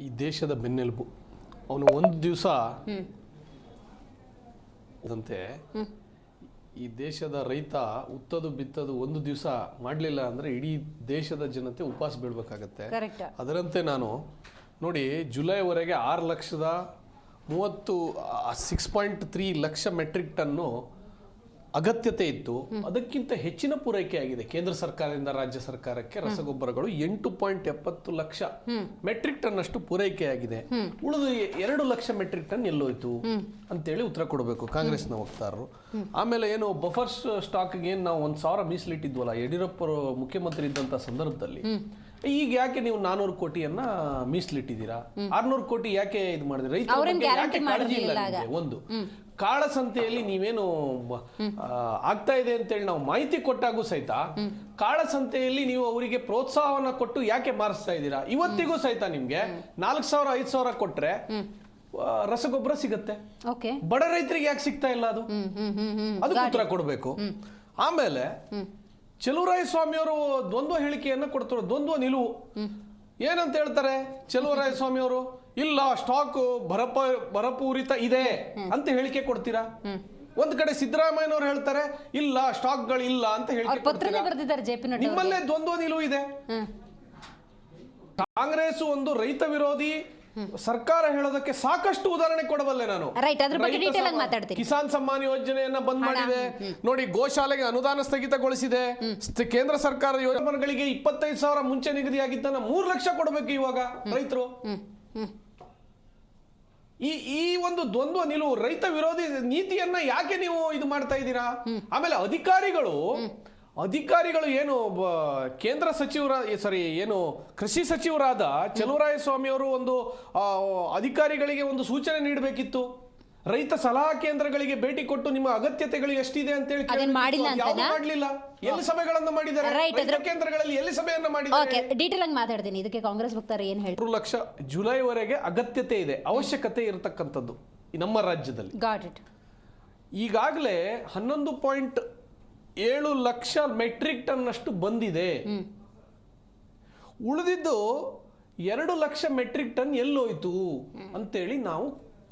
ಈ ದೇಶದ ಬೆನ್ನೆಲುಬು. ಅವನು ಒಂದು ದಿವಸ ಅದಂತೆ ಈ ದೇಶದ ರೈತ ಉತ್ತದು ಬಿತ್ತದು ಒಂದು ದಿವಸ ಮಾಡಲಿಲ್ಲ ಅಂದ್ರೆ ಇಡೀ ದೇಶದ ಜನತೆ ಉಪವಾಸ ಬೀಳ್ಬೇಕಾಗತ್ತೆ. ಅದರಂತೆ ನಾನು ನೋಡಿ ಜುಲೈವರೆಗೆ ಆರು ಲಕ್ಷದ ಮೂವತ್ತು six point three lakh metric tonne ಅಗತ್ಯತೆ ಇತ್ತು. ಅದಕ್ಕಿಂತ ಹೆಚ್ಚಿನ ಪೂರೈಕೆ ಆಗಿದೆ. ಕೇಂದ್ರ ಸರ್ಕಾರದಿಂದ ರಾಜ್ಯ ಸರ್ಕಾರಕ್ಕೆ ರಸಗೊಬ್ಬರಗಳು ಎಂಟು ಪಾಯಿಂಟ್ ಎಪ್ಪತ್ತು ಲಕ್ಷ ಮೆಟ್ರಿಕ್ ಟನ್ ಅಷ್ಟು ಪೂರೈಕೆ ಆಗಿದೆ. ಉಳಿದ ಎರಡು ಲಕ್ಷ ಮೆಟ್ರಿಕ್ ಟನ್ ಎಲ್ಲೋಯ್ತು ಅಂತೇಳಿ ಉತ್ತರ ಕೊಡಬೇಕು ಕಾಂಗ್ರೆಸ್ನ ವಕ್ತಾರರು. ಆಮೇಲೆ ಏನು ಬಫರ್ಸ್ ಸ್ಟಾಕ್ಗೆ ಏನು ನಾವು ಒಂದ್ ಸಾವಿರ ಮೀಸಲಿಟ್ಟಿದ್ವಲ್ಲ ಯಡಿಯೂರಪ್ಪರು ಮುಖ್ಯಮಂತ್ರಿ ಇದ್ದಂತ ಸಂದರ್ಭದಲ್ಲಿ ಈಗ ಯಾಕೆ ನೀವು ನಾನೂರು ಕೋಟಿಯನ್ನ ಮೀಸಲಿಟ್ಟಿದ್ದೀರಾ? ಆರ್ನೂರು ಕೋಟಿ ಯಾಕೆ ಇದು ಮಾಡಿದ್ರಿ? ರೈತರು ಒಂದು. ಕಾಳಸಂತೆಯಲ್ಲಿ ನೀವೇನು ಆಗ್ತಾ ಇದೆ ಅಂತೇಳಿ ನಾವು ಮಾಹಿತಿ ಕೊಟ್ಟಾಗೂ ಸಹಿತ ಕಾಳಸಂತೆಯಲ್ಲಿ ನೀವು ಅವರಿಗೆ ಪ್ರೋತ್ಸಾಹವನ್ನ ಕೊಟ್ಟು ಯಾಕೆ ಮಾರಿಸ್ತಾ ಇದ್ದೀರಾ? ಇವತ್ತಿಗೂ ಸಹಿತ ನಿಮ್ಗೆ ನಾಲ್ಕು ಸಾವಿರ ಐದು ಸಾವಿರ ಕೊಟ್ರೆ ರಸಗೊಬ್ಬರ ಸಿಗತ್ತೆ. ಬಡ ರೈತರಿಗೆ ಯಾಕೆ ಸಿಗ್ತಾ ಇಲ್ಲ ಅದು? ಅದಕ್ಕೆ ಉತ್ತರ ಕೊಡಬೇಕು. ಆಮೇಲೆ ಚೆಲುವರಾಯ ಸ್ವಾಮಿಯವರು ದ್ವಂದ್ವ ಹೇಳಿಕೆಯನ್ನು ಕೊಡ್ತಾರೆ. ದ್ವಂದ್ವ ನಿಲುವು. ಏನಂತ ಹೇಳ್ತಾರೆ? ಚೆಲುವರಾಯ ಸ್ವಾಮಿಯವರು ಇಲ್ಲ ಸ್ಟಾಕ್ ಬರಪ ಬರಪೂರಿತ ಇದೆ ಅಂತ ಹೇಳಿಕೆ ಕೊಡ್ತೀರಾ? ಒಂದ್ ಕಡೆ ಸಿದ್ದರಾಮಯ್ಯನವರು ಹೇಳ್ತಾರೆ ಇಲ್ಲ ಸ್ಟಾಕ್ಗಳು ಇಲ್ಲ ಅಂತ ಅವ್ರ ಅವ್ರು. ನಿಮ್ಮಲ್ಲೇ ದ್ವಂದ್ವ ನಿಲುವು ಇದೆ. ಕಾಂಗ್ರೆಸ್ ಒಂದು ರೈತ ವಿರೋಧಿ ಸರ್ಕಾರ ಹೇಳೋದಕ್ಕೆ ಸಾಕಷ್ಟು ಉದಾಹರಣೆ ಕೊಡಬಲ್ಲೆ ನಾನು. ಕಿಸಾನ್ ಸಮ್ಮಾನ್ ಯೋಜನೆಯನ್ನ ಬಂದ್ ಮಾಡಿದೆ. ನೋಡಿ ಗೋಶಾಲೆಗೆ ಅನುದಾನ ಸ್ಥಗಿತಗೊಳಿಸಿದೆ. ಸ್ಥ- ಕೇಂದ್ರ ಸರ್ಕಾರ ಯೋಜನೆಗಳಿಗೆ ಇಪ್ಪತ್ತೈದು ಸಾವಿರ ಮುಂಚೆ ನಿಗದಿಯಾಗಿದ್ದನ್ನ ಮೂರು ಲಕ್ಷ ಕೊಡಬೇಕು ಇವಾಗ ರೈತರು. ಈ ಈ ಒಂದು ದ್ವಂದ್ವ ನಿಲುವು ರೈತ ವಿರೋಧಿ ನೀತಿಯನ್ನ ಯಾಕೆ ನೀವು ಇದು ಮಾಡ್ತಾ ಇದ್ದೀರಾ? ಆಮೇಲೆ ಅಧಿಕಾರಿಗಳು ಅಧಿಕಾರಿಗಳು ಏನು ಕೇಂದ್ರ ಸಚಿವರ ಸಾರಿ ಏನು ಕೃಷಿ ಸಚಿವರಾದ ಚಲುವರಾಯಸ್ವಾಮಿ ಅವರು ಒಂದು ಅಧಿಕಾರಿಗಳಿಗೆ ಒಂದು ಸೂಚನೆ ನೀಡಬೇಕಿತ್ತು. ರೈತ ಸಲಹಾ ಕೇಂದ್ರಗಳಿಗೆ ಭೇಟಿ ಕೊಟ್ಟು ನಿಮ್ಮ ಅಗತ್ಯತೆಗಳು ಎಷ್ಟಿದೆ ಅಂತ ಹೇಳಿ? ಮಾಡ್ಲಿಲ್ಲ. ಎಲ್ಲಿ ಸಭೆಗಳನ್ನು ಮಾಡಿದ್ದಾರೆ? ರೈತ ಕೇಂದ್ರಗಳಲ್ಲಿ ಎಲ್ಲಿ ಸಭೆಯನ್ನು ಮಾಡಿದ್ದಾರೆ? ಡೀಟೇಲ್ ಆಗಿ ಮಾತಾಡ್ತೀನಿ. ಇದಕ್ಕೆ ಕಾಂಗ್ರೆಸ್ ವಕ್ತಾರ ಏನು ಹೇಳಿ ಮೂರು ಲಕ್ಷ ಜುಲೈವರೆಗೆ ಅಗತ್ಯತೆ ಇದೆ ಅವಶ್ಯಕತೆ ಇರತಕ್ಕಂಥದ್ದು ನಮ್ಮ ರಾಜ್ಯದಲ್ಲಿ. ಈಗಾಗಲೇ ಹನ್ನೊಂದು ಪಾಯಿಂಟ್ ಏಳು ಲಕ್ಷ ಮೆಟ್ರಿಕ್ ಟನ್ ಅಷ್ಟು ಬಂದಿದೆ. ಉಳಿದಿದ್ದು ಎರಡು ಲಕ್ಷ ಮೆಟ್ರಿಕ್ ಟನ್ ಎಲ್ಲೋಯ್ತು ಅಂತೇಳಿ ನಾವು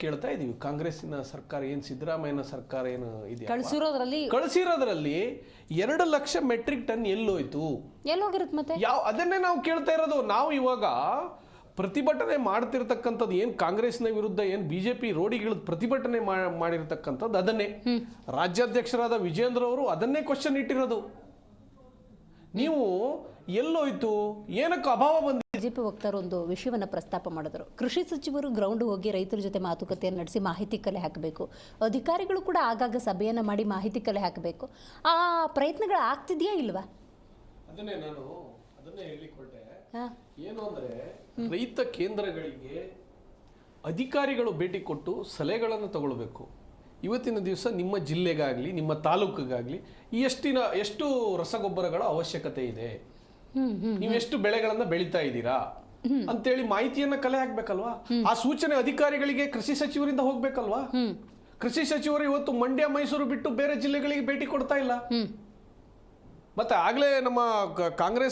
ಕೇಳ್ತಾ ಇದೀವಿ. ಕಾಂಗ್ರೆಸ್ಸಿನ ಸರ್ಕಾರ ಏನು ಸಿದ್ದರಾಮಯ್ಯನ ಸರ್ಕಾರ ಏನು ಇದೆ ಕಳ್ಸಿರೋದ್ರಲ್ಲಿ ಕಳಿಸಿರೋದ್ರಲ್ಲಿ ಎರಡು ಲಕ್ಷ ಮೆಟ್ರಿಕ್ ಟನ್ ಎಲ್ಲೋಯ್ತು. ಎಲ್ಲೋಗಿರುತ್ತೆ ಮತ್ತೆ? ಯಾವ ಅದನ್ನೇ ನಾವು ಕೇಳ್ತಾ ಇರೋದು. ನಾವು ಇವಾಗ ಪ್ರತಿಭಟನೆ ಮಾಡ್ತಿರ್ತಕ್ಕಂಥದ್ದು ಏನು ಕಾಂಗ್ರೆಸ್ನ ವಿರುದ್ಧ ಏನು ಬಿ ಜೆ ಪಿ ರೋಡಿಗಿಳಿದು ಪ್ರತಿಭಟನೆ ಮಾಡಿರತಕ್ಕಂಥದ್ದು ಅದನ್ನೇ. ರಾಜ್ಯಾಧ್ಯಕ್ಷರಾದ ವಿಜೇಂದ್ರ ಅವರು ಅದನ್ನೇ ಕ್ವಶನ್ ಇಟ್ಟಿರೋದು. ನೀವು ಎಲ್ಲೋಯ್ತು ಏನಕ್ಕೆ ಅಭಾವ ಬಂದ? ಬಿಜೆಪಿ ವಕ್ತಾರ ಒಂದು ವಿಷಯವನ್ನು ಪ್ರಸ್ತಾಪ ಮಾಡಿದ್ರು. ಕೃಷಿ ಸಚಿವರು ಗ್ರೌಂಡ್ ಹೋಗಿ ರೈತರ ಜೊತೆ ಮಾತುಕತೆಯನ್ನು ನಡೆಸಿ ಮಾಹಿತಿ ಕಲೆ ಹಾಕಬೇಕು. ಅಧಿಕಾರಿಗಳು ಕೂಡ ಆಗಾಗ ಸಭೆಯನ್ನು ಮಾಡಿ ಮಾಹಿತಿ ಕಲೆ ಹಾಕಬೇಕು. ಆ ಪ್ರಯತ್ನಗಳು ಆಗ್ತಿದೆಯಾ ಇಲ್ವಾ? ಅದನ್ನೇ ನಾನು ಅದನ್ನೇ ಹೇಳಿಕೊಟ್ಟೆ ಏನು ಅಂದ್ರೆ ರೈತ ಕೇಂದ್ರಗಳಿಗೆ ಅಧಿಕಾರಿಗಳು ಭೇಟಿ ಕೊಟ್ಟು ಸಲಹೆಗಳನ್ನು ತಗೊಳ್ಬೇಕು. ಇವತ್ತಿನ ದಿವಸ ನಿಮ್ಮ ಜಿಲ್ಲೆಗಾಗಲಿ ನಿಮ್ಮ ತಾಲೂಕಿಗಾಗಲಿ ಎಷ್ಟಿನ ಎಷ್ಟು ರಸಗೊಬ್ಬರಗಳ ಅವಶ್ಯಕತೆ ಇದೆ? ನೀವು ಎಷ್ಟು ಬೆಳೆಗಳನ್ನ ಬೆಳೀತಾ ಇದ್ದೀರಾ? ಅಂತೇಳಿ ಮಾಹಿತಿಯನ್ನ ಕಲೆ ಹಾಕ್ಬೇಕಲ್ವಾ? ಆ ಸೂಚನೆ ಅಧಿಕಾರಿಗಳಿಗೆ ಕೃಷಿ ಸಚಿವರಿಂದ ಹೋಗ್ಬೇಕಲ್ವಾ? ಕೃಷಿ ಸಚಿವರು ಇವತ್ತು ಮಂಡ್ಯ ಮೈಸೂರು ಬಿಟ್ಟು ಬೇರೆ ಜಿಲ್ಲೆಗಳಿಗೆ ಭೇಟಿ ಕೊಡ್ತಾ ಇಲ್ಲ. ಮತ್ತೆ ಆಗ್ಲೇ ನಮ್ಮ ಕಾಂಗ್ರೆಸ್